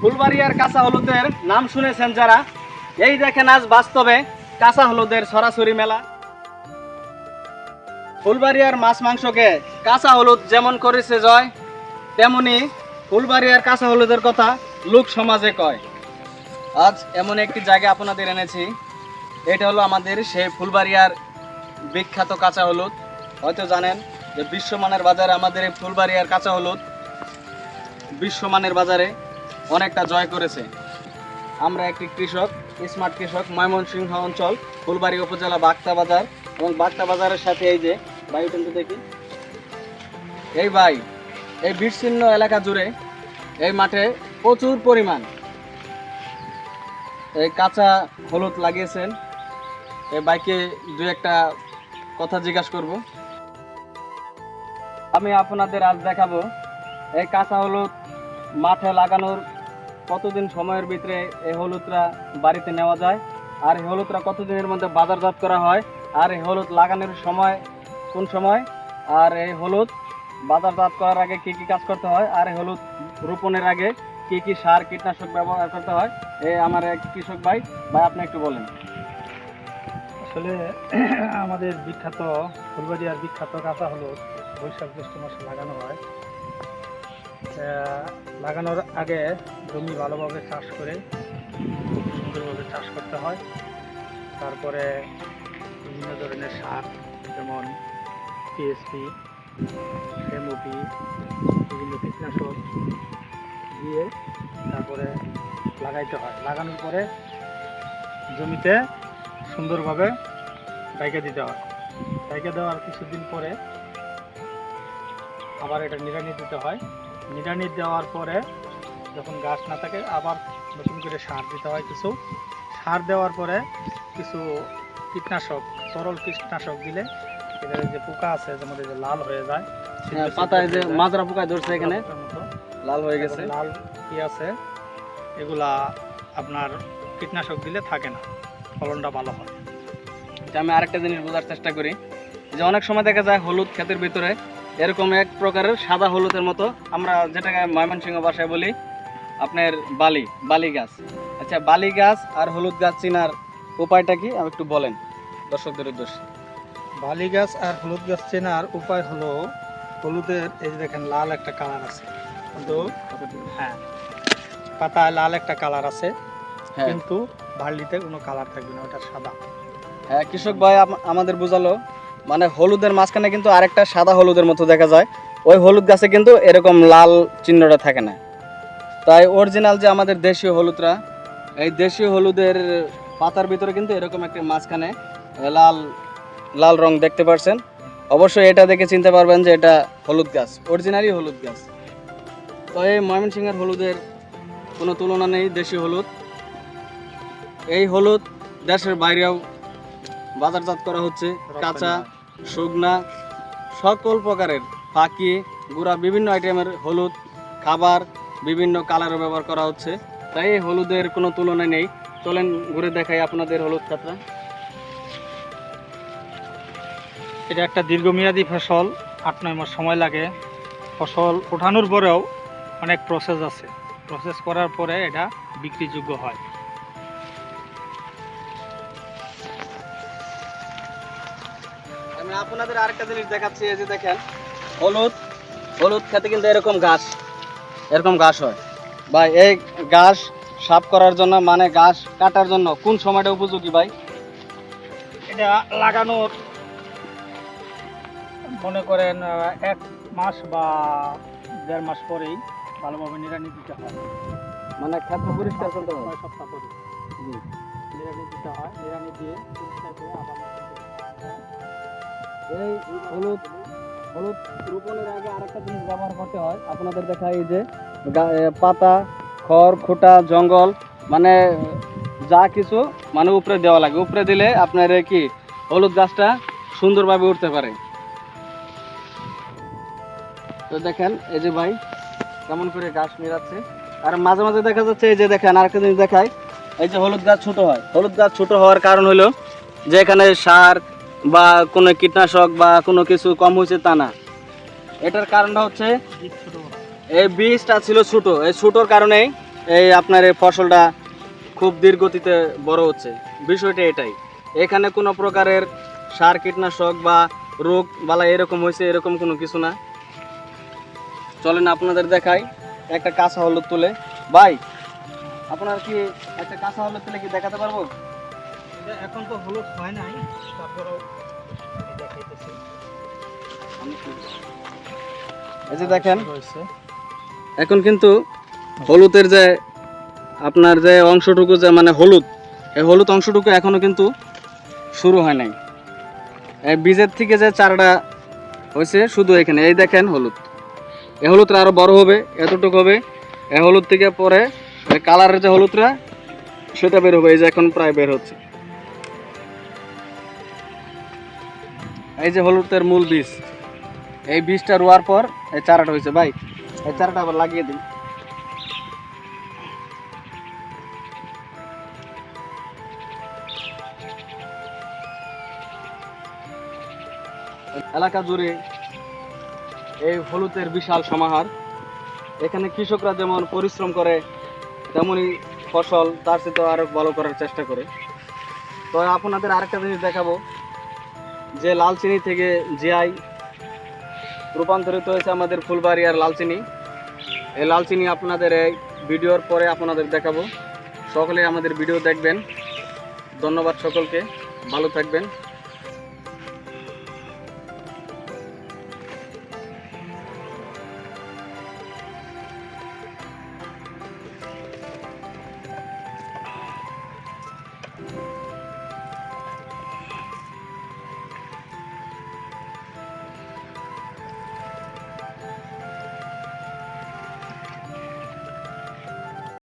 ফুলবাড়িয়ার কাঁচা হলুদের নাম শুনেছেন যারা। এই দেখেন আজ বাস্তবে কাঁচা হলুদের সরাসরি মেলা। ফুলবাড়িয়ার মাছ মাংসকে কাঁচা হলুদ যেমন করেছে জয়, তেমনি ফুলবাড়িয়ার কাঁচা হলুদের কথা লোক সমাজে কয়। আজ এমন একটি জায়গা আপনাদের এনেছি, এটা হলো আমাদের সেই ফুলবাড়িয়ার বিখ্যাত কাঁচা হলুদ। হয়তো জানেন যে বিশ্বমানের বাজারে আমাদের এই ফুলবাড়িয়ার কাঁচা হলুদ বিশ্বমানের বাজারে অনেকটা জয় করেছে। আমরা একটি কৃষক স্মার্ট কৃষক, ময়মনসিংহ অঞ্চল, ফুলবাড়ি উপজেলা বাগতা বাজার এবং বাগতা বাজারের সাথে এই যে বায়ুটন্তু দেখি। এই ভাই, এই বিচ্ছিন্ন এলাকা জুড়ে এই মাঠে প্রচুর পরিমাণ এই কাঁচা হলুদ লাগিয়েছেন। এই বাইকে দু একটা কথা জিজ্ঞাসা করব। আমি আপনাদের আজ দেখাবো এই কাঁচা হলুদ মাঠে লাগানোর কতদিন সময়ের ভিতরে এই হলুদটা বাড়িতে নেওয়া যায়? আর এই হলুদরা কতদিনের মধ্যে বাজারজাত করা হয়? আর এই হলুদ লাগানোর সময় কোন সময়? আর এই হলুদ বাজারজাত করার আগে কি কি কাজ করতে হয়? আর এই হলুদ রোপণের আগে কি কি সার, কীটনাশক ব্যবহার করতে হয়? এই আমার এক কৃষক ভাই ভাই আপনি একটু বলেন। আসলে আমাদের বিখ্যাত ফুলবাড়িয়ার বিখ্যাত কাঁচা হলুদ বৈশাখ জ্যৈষ্ঠ মাসে লাগানো হয়। লাগানোর আগে জমি ভালোভাবে চাষ করে সুন্দরভাবে চাষ করতে হয়। তারপরে বিভিন্ন ধরনের সার, যেমন টিএসপি এমওপি বিভিন্ন কীটনাশক দিয়ে তারপরে লাগাইতে হয়। লাগানোর পরে জমিতে সুন্দরভাবে ডাইকে দিতে হয়। ডাইকে দেওয়ার কিছুদিন পরে আবার এটা নিড়ানি দিতে হয়। নিড়ানি দেওয়ার পরে যখন গাছ না থাকে আবার নতুন করে সার দিতে হয় কিছু। সার দেওয়ার পরে কিছু কীটনাশক তরল কীটনাশক দিলে এখানে যে পোকা আছে যেমন যে লাল হয়ে যায় হ্যাঁ, পাতায় যে মাজরা পোকা ধরছে এখানে লাল হয়ে গেছে। লাল কি আছে এগুলা আপনার কীটনাশক দিলে থাকে না ফলনটা ভালো হয়। এটা আমি আরেকটা জিনিস বোঝার চেষ্টা করি যে অনেক সময় দেখা যায় হলুদ ক্ষেতের ভিতরে এরকম এক প্রকারের সাদা হলুদের মতো। আমরা যেটাকে ময়মনসিংহ ভাষায় বলি আপনার বালি বালি গাছ। আচ্ছা বালি গাছ আর হলুদ গাছ চিনার উপায়টা কি? আমি একটু বলেন দর্শকদের উদ্দেশ্যে। বালি গাছ আর হলুদ গাছ চেনার উপায় হলো হলুদের এই যে দেখেন লাল একটা কালার আছে। কিন্তু হ্যাঁ পাতায় লাল একটা কালার আছে হ্যাঁ। কিন্তু বার্লিতে কোনো কালার থাকবে না ওটা সাদা। হ্যাঁ কৃষক ভাই আমাদের বোঝালো মানে হলুদের মাঝখানে কিন্তু আরেকটা সাদা হলুদের মতো দেখা যায়। ওই হলুদ গাছে কিন্তু এরকম লাল চিহ্নটা থাকে না। তাই অরিজিনাল যে আমাদের দেশীয় হলুদরা, এই দেশীয় হলুদের পাতার ভিতরে কিন্তু এরকম একটা মাঝখানে লাল লাল রং দেখতে পারছেন। অবশ্যই এটা দেখে চিনতে পারবেন যে এটা হলুদ গাছ অরিজিনালি হলুদ গাছ। তো এই ময়মনসিংহের হলুদের কোনো তুলনা নেই, দেশীয় হলুদ। এই হলুদ দেশের বাইরেও বাজারজাত করা হচ্ছে, কাঁচা শুকনা, সকল প্রকারের ফাঁকি, গুঁড়া, বিভিন্ন আইটেমের হলুদ, খাবার, বিভিন্ন কালারও ব্যবহার করা হচ্ছে। তাই এই হলুদের কোনো তুলনা নেই। চলেন ঘুরে দেখাই আপনাদের হলুদ খাতরা। এটা একটা দীর্ঘমেয়াদী ফসল, আট, নয় মাস সময় লাগে। ফসল ওঠানোর পরেও অনেক প্রসেস আছে। প্রসেস করার পরে এটা বিক্রিযোগ্য হয়। আপনাদের আরেকটা জিনিস দেখাচ্ছি এই যে দেখেন হলুদ হলুদ খেতে কিন্তু এরকম ঘাস এরকম ঘাস হয়। ভাই এই ঘাস সাফ করার জন্য মানে ঘাস কাটার জন্য কোন সময়টা উপযোগী ভাই? এটা লাগানোর মনে করেন এক মাস বা দেড় মাস পরেই ভালোভাবে নিরানি দিতে হয়। মানে ক্ষেত পরিষ্কার করতে হবে ছয় সপ্তাহ পরে। জি। নিড়ানি দিতে হয় নিরানি দিয়ে পরিষ্কার করে আবার এই হলুদ হলুদ রোপণের আগে আরেকটা জিনিস ব্যবহার করতে হয়। আপনাদের দেখা এই যে পাতা, খড়, খুঁটা, জঙ্গল মানে যা কিছু মানে উপরে দেওয়া লাগে। উপরে দিলে আপনার কি, হলুদ গাছটা সুন্দরভাবে উঠতে পারে। তো দেখেন, এই যে ভাই, কেমন করে গাছ মেরাচ্ছে আর মাঝে মাঝে দেখা যাচ্ছে, এই যে দেখেন, আরেকটা জিনিস দেখায় এই যে হলুদ গাছ ছোট হয়। হলুদ গাছ ছোট হওয়ার কারণ হলো যে এখানে সার বা কোনো কীটনাশক বা কোনো কিছু কম হয়েছে তা না। এটার কারণটা হচ্ছে। এই বীজটা ছিল ছোটো। এই ছোটোর কারণেই এই আপনার এই ফসলটা খুব ধীর গতিতে বড় হচ্ছে। বিষয়টা এটাই। এখানে কোনো প্রকারের সার, কীটনাশক বা রোগ বালা এরকম হয়েছে, এরকম কোনো কিছু না। চলেন আপনাদের দেখাই একটা কাঁচা হলুদ তুলে। ভাই, আপনার কি একটা কাঁচা হলুদ তুলে কি দেখাতে পারব? এখন তো হলুদ হয় নাই তারপরেও দেখাইতেছি। এই যে দেখেন এখন কিন্তু হলুদের যে আপনার যে অংশটুকু যে মানে হলুদ এই হলুদ অংশটুকু এখনও কিন্তু শুরু হয় নাই। এই বীজের থেকে যে চারাটা হয়েছে শুধু এখানে এই দেখেন হলুদ। এই হলুদটা আরও বড় হবে এতটুকু হবে। এই হলুদ থেকে পরে কালারের যে হলুদটা সেটা বের হবে এই যে এখন প্রায় বের হচ্ছে। এই যে হলুদের মূল বীজ। এই বীজটা রোয়ার পর এই চারাটা হয়েছে, ভাই। এই চারাটা আবার লাগিয়ে দিন। এলাকা জুড়ে এই হলুদের বিশাল সমাহার। এখানে কৃষকরা যেমন পরিশ্রম করে তেমনই ফসল তার সাথে আরও ভালো করার চেষ্টা করে। তো আপনাদের আরেকটা জিনিস দেখাবো। যে লালচিনি থেকে জিআই রূপান্তরিত হয়েছে আমাদের ফুলবাড়ি আর লালচিনি। এই লালচিনি আপনাদের এই ভিডিওর পরে আপনাদের দেখাবো। সকলে আমাদের ভিডিও দেখবেন। ধন্যবাদ সকলকে। ভালো থাকবেন।